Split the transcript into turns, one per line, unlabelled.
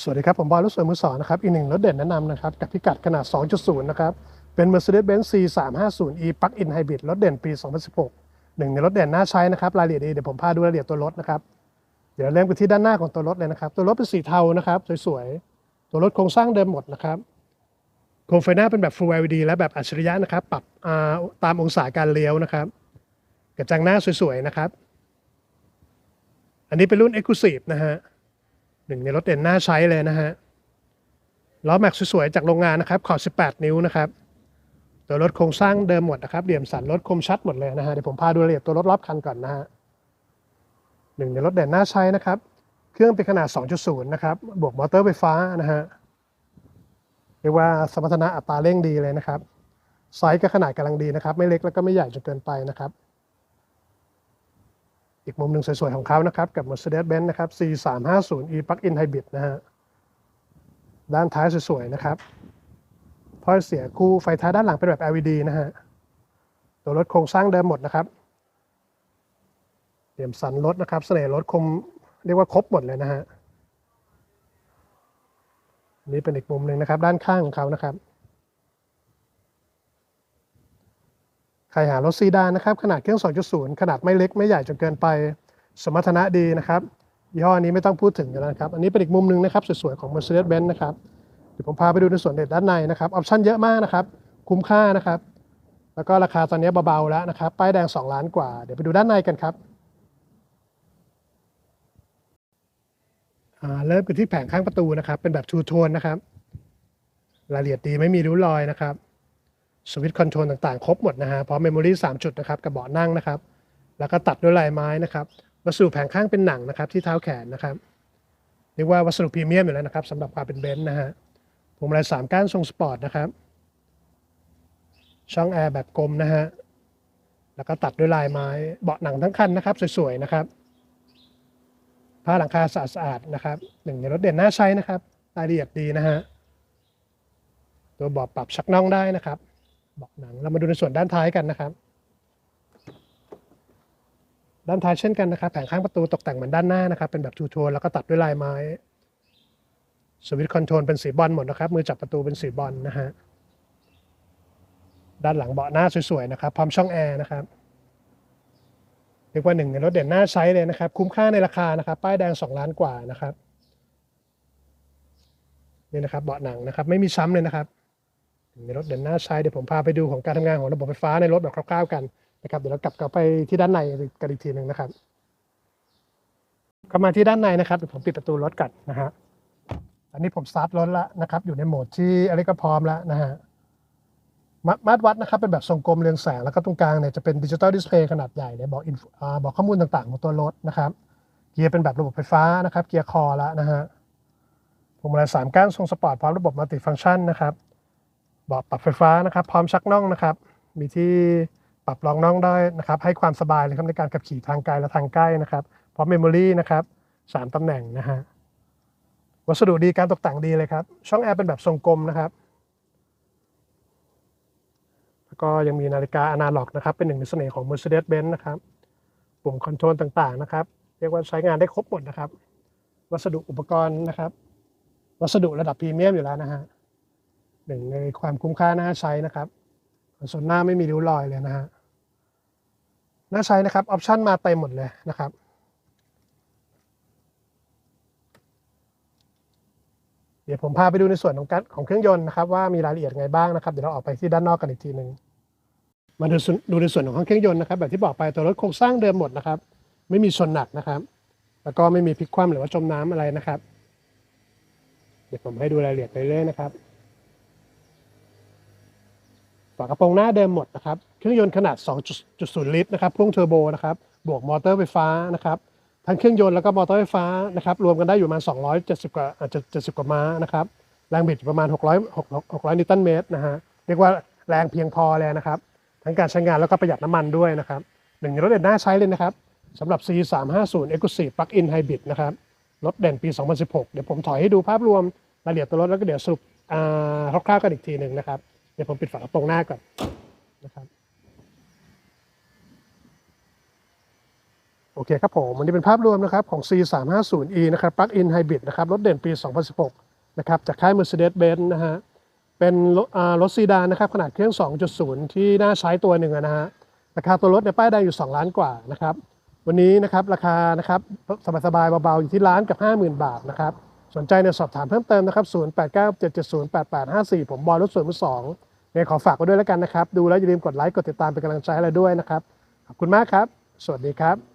สวัสดีครับ ผมบอยรถสวยมือสองนะครับ อีกหนึ่งรถเด่นแนะนำนะครับ กับพิกัดขนาด 2.0 นะครับ เป็น Mercedes-Benz C350e Plug-in Hybrid รถเด่นปี 2016 หนึ่งในรถเด่นน่าใช้นะครับ รายละเอียดดีเดี๋ยวผมพาดูรายละเอียดตัวรถนะครับ เดี๋ยวเริ่มกันที่ด้านหน้าของตัวรถเลยนะครับ ตัวรถเป็นสีเทานะครับ สวยๆ ตัวรถโครงสร้างเดิมหมดนะครับ โคมไฟหน้าเป็นแบบ Full LED และแบบอัจฉริยะนะครับ ปรับาตามองศาการเลี้ยวนะครับ กระจังหน้าสวยๆ นะครับ อันนี้เป็นรุ่น Exclusive นะฮะ หนึ่งในรถเด่นน่าใช้เลยนะฮะล้อแม็กซ์สวยๆจากโรงงานนะครับขอบ18 นิ้วนะครับ ตัวรถโครงสร้างเดิมหมดนะครับเหลี่ยมสันรถคมชัดหมดเลยนะฮะเดี๋ยวผมพาดูรายละเอียดตัวรถรอบคันก่อนนะฮะหนึ่งในรถเด่นน่าใช้นะครับ เครื่องเป็นขนาด 2.0 นะครับ บวกมอเตอร์ไฟฟ้านะฮะเรียกว่าสมรรถนะอัตราเร่งดีเลยนะครับไซส์ก็ขนาดกำลังดีนะครับ ไม่เล็กแล้วก็ไม่ใหญ่จนเกินไปนะครับ อีกมุมหนึ่งสวยๆ ของเขานะครับ กับ Mercedes-Benz นะครับ C350e Plug-in Hybrid นะฮะ ด้านท้ายสวยๆ นะครับพอยเสียคู่ไฟท้ายด้านหลังเป็นแบบ LED นะฮะ ตัวรถโครงสร้างเดิมหมดนะครับเหลี่ยมสันรถนะครับ เสน่ห์รถคมเรียกว่าครบหมดเลยนะฮะ นี่เป็นอีกมุมหนึ่งนะครับ ด้านข้างของเขานะครับ ใครหารถซีดานนะครับ ขนาดเครื่อง 2.0 ขนาดไม่เล็กไม่ใหญ่จนเกินไป สมรรถนะดีนะครับยี่ห้อนี้ไม่ต้องพูดถึงกันแล้วนะครับ อันนี้เป็นอีกมุมหนึ่งนะครับ สวยๆ ของ Mercedes-Benz นะครับ เดี๋ยวผมพาไปดูในส่วนเด็ดด้านในนะครับ ออปชั่นเยอะมากนะครับ คุ้มค่านะครับ แล้วก็ราคาตอนนี้เบาๆแล้วนะครับ ป้ายแดง 2 ล้านกว่า เดี๋ยวไปดูด้านในกันครับอ่าเริ่มกันที่แผงข้างประตูนะครับ เป็นแบบทูโทนนะครับ รายละเอียดดีไม่มีริ้วรอยนะครับ สวิตช์คอนโทรลต่างๆ ครบหมดนะฮะพร้อมเมมโมรี่3จุดนะครับกับเบาะนั่งนะครับ แล้วก็ตัดด้วยลายไม้นะครับวัสดุแผงข้างเป็นหนังนะครับที่เท้าแขนนะครับเรียกว่าวัสดุพรีเมียมอยู่แล้วนะครับสำหรับความเป็นเบนซ์นะฮะพวงมาลัยสามก้านทรงสปอร์ตนะครับ ช่องแอร์แบบกลมนะฮะแล้วก็ตัดด้วยลายไม้เบาะหนังทั้งคันนะครับสวยๆนะครับผ้าหลังคาสะอาดๆนะครับหนึ่งในรถเด่นน่าใช้นะครับรายละเอียดดีนะฮะตัวเบาะปรับชักน่องได้นะครับ บาะหนัง เรามาดูในส่วนด้านท้ายกันนะครับ ด้านท้ายเช่นกันนะครับ แผงข้างประตูตกแต่งเหมือนด้านหน้านะครับ เป็นแบบทูโทนแล้วก็ตัดด้วยลายไม้ สวิตช์คอนโทรลเป็นสีบอลหมดนะครับ มือจับประตูเป็นสีบอลนะฮะ ด้านหลังเบาะหน้าสวยๆนะครับ พร้อมช่องแอร์นะครับเรียกว่าหนึ่งในรถเด่นหน้าใช้เลยนะครับ คุ้มค่าในราคานะครับ ป้ายแดง 2 ล้านกว่านะครับนี่นะครับเบาะหนังนะครับ ไม่มีซ้ำเลยนะครับ ในรถเด่นหน้าใช้เดี๋ยวผมพาไปดูของการทำงานของระบบไฟฟ้าในรถแบบคร่าวๆกันนะครับเดี๋ยวเรากลับกลับไปที่ด้านในกันอีกทีหนึ่งนะครับก็มาที่ด้านในนะครับเดี๋ยวผมปิดประตูรถกัดนะฮะอันนี้ผมสตาร์ทรถแล้วนะครับ อยู่ในโหมดที่อะไรก็พร้อมแล้วนะฮะมาตรวัดนะครับเป็นแบบทรงกลมเรืองแสงแล้วก็ตรงกลางเนี่ยจะเป็นดิจิตอลดิสเพย์ขนาดใหญ่เนี่ยบอกอินบอกข้อมูลต่างๆ ของตัวรถนะครับ เกียร์เป็นแบบระบบไฟฟ้านะครับ เกียร์คอแล้วนะฮะพวงมาลัยสามก้านทรงสปอร์ตพร้อมระบบมัลติฟังก์ชันนะครับ บาะปรับไฟฟ้านะครับ พร้อมชักน่องนะครับ มีที่ปรับรองน่องได้นะครับ ให้ความสบายเลยครับในการขับขี่ทางไกลและทางใกล้นะครับ พร้อมเมมโมรี่นะครับสามตำแหน่งนะฮะวัสดุดีการตกแต่งดีเลยครับ ช่องแอร์เป็นแบบทรงกลมนะครับ แล้วก็ยังมีนาฬิกาอนาล็อกนะครับ เป็นหนึ่งในเสน่ห์ของ Mercedes-Benz นะครับ ปุ่มคอนโทรลต่างๆนะครับ เรียกว่าใช้งานได้ครบหมดนะครับ วัสดุอุปกรณ์นะครับ วัสดุระดับพรีเมียมอยู่แล้วนะฮะ หนึ่งในความคุ้มค่าน่าใช้นะครับ ส่วนหน้าไม่มีริ้วรอยเลยนะฮะน่าใช้นะครับออปชันมาเต็มหมดเลยนะครับเดี๋ยวผมพาไปดูในส่วนของการของเครื่องยนต์นะครับว่ามีรายละเอียดไงบ้างนะครับเดี๋ยวเราออกไปที่ด้านนอกกันอีกทีหนึ่งมาดูส่วนดูในส่วนของเครื่องยนต์นะครับ แบบที่บอกไปตัวรถโครงสร้างเดิมหมดนะครับ ไม่มีชนหนักนะครับ แล้วก็ไม่มีพลิกคว่ำหรือว่าจมน้ำอะไรนะครับ เดี๋ยวผมให้ดูรายละเอียดไปเรื่อยนะครับ ฝากระโปรงหน้าเดิมหมดนะครับ เครื่องยนต์ขนาด 2.0 ลิตรนะครับพ่วงเทอร์โบนะครับ บวกมอเตอร์ไฟฟ้านะครับ ทั้งเครื่องยนต์แล้วก็มอเตอร์ไฟฟ้านะครับ รวมกันได้อยู่ประมาณ 270 กว่าอาจจะ70 กว่าม้านะครับ แรงบิดประมาณ 600 600 นิวตันเมตรนะฮะ เรียกว่าแรงเพียงพอเลยนะครับ ทั้งการใช้งานแล้วก็ประหยัดน้ำมันด้วยนะครับหนึ่งในรถเด่นน่าใช้เลยนะครับสำหรับ C350 Exclusive Plug-in Hybrid นะครับ รถเด่นปี 2016 เดี๋ยวผมถอยให้ดูภาพรวมรายละเอียดตัวรถแล้วก็เดี๋ยวสรุปอ่าคร่าวๆกันอีกทีหนึ่งนะครับ เดี๋ยวผมปิดฝากระโปรงหน้าก่อนนะครับโอเคครับผมวันนี้เป็นภาพรวมนะครับของ C350E นะครับ Plug-in Hybrid นะครับ รถเด่นปี 2016 นะครับ จากค่าย Mercedes-Benz นะฮะ เป็นรถซีดานนะครับ ขนาดเครื่อง 2.0 ที่น่าใช้ตัวหนึ่งนะฮะ ราคาตัวรถเนี่ยป้ายแดงอยู่ 2 ล้านกว่านะครับ วันนี้นะครับ ราคานะครับ สบายๆเบาๆ อยู่ที่ล้านกับ 50,000 บาทนะครับ สนใจเนี่ยสอบถามเพิ่มเติมนะครับ0897708854 ผมบอยรถสวนมือสองเนี่ยขอฝากไว้ด้วยแล้วกันนะครับ ดูแล้วอย่าลืมกดไลค์กดติดตามเป็นกำลังใจให้เราด้วยนะครับ ขอบคุณมากครับ สวัสดีครับ